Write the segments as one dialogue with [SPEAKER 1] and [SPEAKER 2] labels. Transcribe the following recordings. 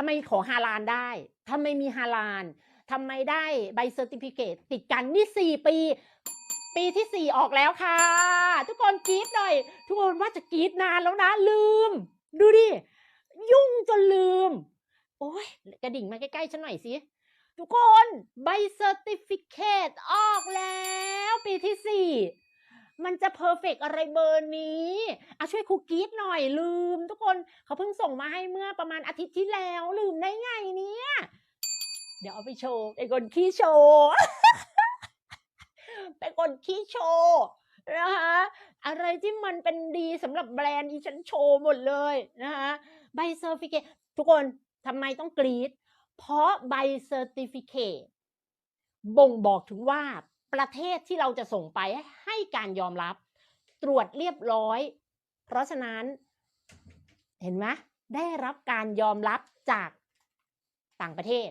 [SPEAKER 1] ทำไมขอฮาลานได้ทำไมมีฮาลานทำไมได้ใบเซอร์ติฟิเคตติดกันนี่สี่ปี ปีที่สี่ออกแล้วค่ะ ทุกคนกรี๊ดหน่อย ทุกคนว่าจะกรี๊ดนานแล้วนะ ลืม ดูดิ ยุ่งจนลืม โอ้ยกระดิ่งมาใกล้ๆฉันหน่อยสิ ทุกคนใบเซอร์ติฟิเคตออกแล้ว ปีที่สี่ มันจะเพอร์เฟกอะไรเบอร์นี้อะช่วยครูกรีดหน่อยลืม ทุกคนเขาเพิ่งส่งมาให้เมื่อประมาณอาทิตย์ที่แล้ว ลืมได้ไงเนี่ยเดี๋ยวเอาไปโชว์เป็นคนขี้โชว์เป็นคนขี้โชว์นะคะอะไรที่มันเป็นดีสำหรับแบรนด์อีฉันโชว์หมดเลยนะคะใบเซอร์ติฟิเคตทุกคนทำไมต้องกรีด เพราะใบเซอร์ติฟิเคตบ่งบอกถึงว่าประเทศที่เราจะส่งไป การยอมรับ ตรวจเรียบร้อย เพราะฉะนั้น เห็นไหมได้รับการยอมรับจากต่างประเทศ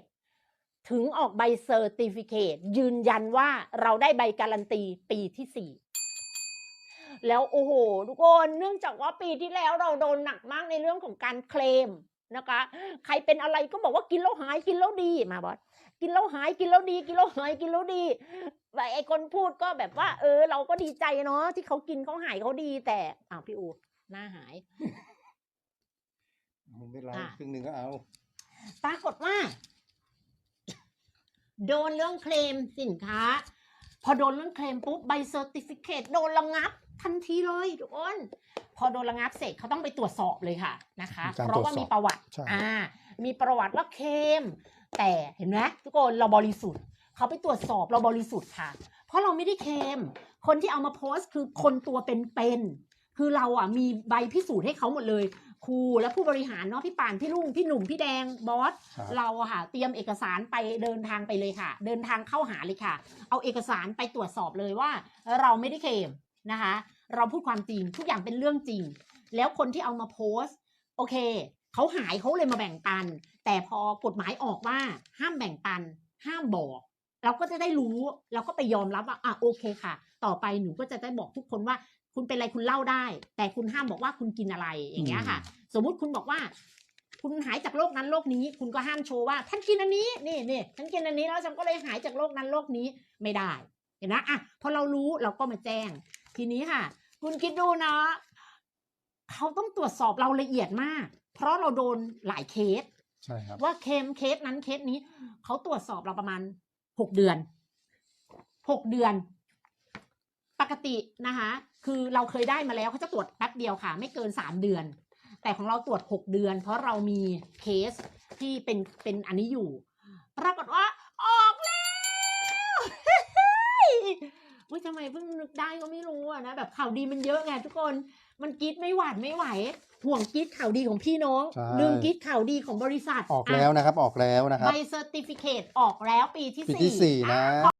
[SPEAKER 1] ถึงออกใบเซอร์ติฟิเคตยืนยันว่าเราได้ใบการันตีปีที่สี่แล้วโอ้โหทุกคนเนื่องจากว่าปีที่แล้วเราโดนหนักมากในเรื่องของการเคลม นะคะ ใครเป็นอะไรก็บอกว่ากินแล้วหายกินแล้วดีมาบอสกินแล้วหายกินแล้วดี กินแล้วหายกินแล้วดีแต่ไอคนพูดก็แบบว่า เออ เราก็ดีใจเนาะที่เขากินเขาหายเขาดี แต่อ้าวพี่อูหน้าหาย
[SPEAKER 2] ไม่เป็นไร
[SPEAKER 1] อะ
[SPEAKER 2] ครึ่งหนึ่งก็เอา
[SPEAKER 1] ปรากฏว่า โดนเรื่องเคลมสินค้า พอโดนเรื่องเคลมปุ๊บใบเซอร์ติฟิเคตโดนระงับ ทันทีเลยทุกคน พอโดนระงับเสร็จเขาต้องไปตรวจสอบเลยค่ะนะคะ
[SPEAKER 2] มีการ
[SPEAKER 1] เพราะว่า
[SPEAKER 2] ตรวจสอบ
[SPEAKER 1] มีประวัติ
[SPEAKER 2] ใช่
[SPEAKER 1] อ่ามีประวัติว่าเคลมแต่เห็นไหมทุกคนเราบริสุทธิ์เขาไปตรวจสอบเราบริสุทธิ์ค่ะ เพราะเราไม่ได้เคลมคนที่เอามาโพสต์คือคนตัวเป็นๆคือเราอะมีใบพิสูจน์ให้เขาหมดเลย ครูและผู้บริหารเนาะพี่ป่านพี่ลุงพี่หนุ่มพี่แดงบอส
[SPEAKER 2] ครับ
[SPEAKER 1] เราอะค่ะ เตรียมเอกสารไปเดินทางไปเลยค่ะ เดินทางเข้าหาเลยค่ะ เอาเอกสารไปตรวจสอบเลยว่า เราไม่ได้เคลม นะคะ เราพูดความจริงทุกอย่างเป็นเรื่องจริง แล้วคนที่เอามาโพสต์ โอเคเขาหายเขาเลยมาแบ่งปัน แต่พอกฎหมายออกว่าห้ามแบ่งปัน ห้ามบอก เราก็จะได้รู้ เราก็ไปยอมรับว่าอะโอเคค่ะ ต่อไปหนูก็จะได้บอกทุกคนว่า คุณเป็นอะไรคุณเล่าได้ แต่คุณห้ามบอกว่าคุณกินอะไรอย่างเงี้ยค่ะ สมมุติคุณบอกว่าคุณหายจากโรคนั้นโรคนี้ คุณก็ห้ามโชว์ว่าท่านกินอันนี้นี่นี่ฉันกินอันนี้แล้วฉันก็เลยหายจากโรคนั้นโรคนี้ไม่ได้ เห็นนะอะพอเรารู้เราก็มาแจ้ง ทีนี้ค่ะ คุณคิดดูนะ เขาต้องตรวจสอบเราละเอียดมาก เพราะเราโดนหลายเคส
[SPEAKER 2] ใช่ครับ
[SPEAKER 1] ว่าเคมเคสนั้นเคสนี้ เขาตรวจสอบเราประมาณหกเดือนหกเดือน ปกตินะคะ คือเราเคยได้มาแล้วเขาจะตรวจแป๊บเดียวค่ะ ไม่เกินสามเดือน แต่ของเราตรวจหกเดือน เพราะเรามีเคสที่เป็นเป็นอันนี้อยู่ ปรากฏว่า ออกแล้ว อุ้ยทำไมเพิ่งนึกได้ก็ไม่รู้อะนะแบบข่าวดีมันเยอะไงทุกคนมันกรีดไม่หวาดไม่ไหว ห่วงกรีดข่าวดีของพี่น้อง
[SPEAKER 2] ใช่
[SPEAKER 1] ลืมกรีดข่าวดีของบริษัท
[SPEAKER 2] ออกแล้วนะครับออกแล้วนะครั
[SPEAKER 1] ใบ
[SPEAKER 2] บ
[SPEAKER 1] เซอร์ติฟิเคตออกแล้วปีที่
[SPEAKER 2] ปีที่สี่นะ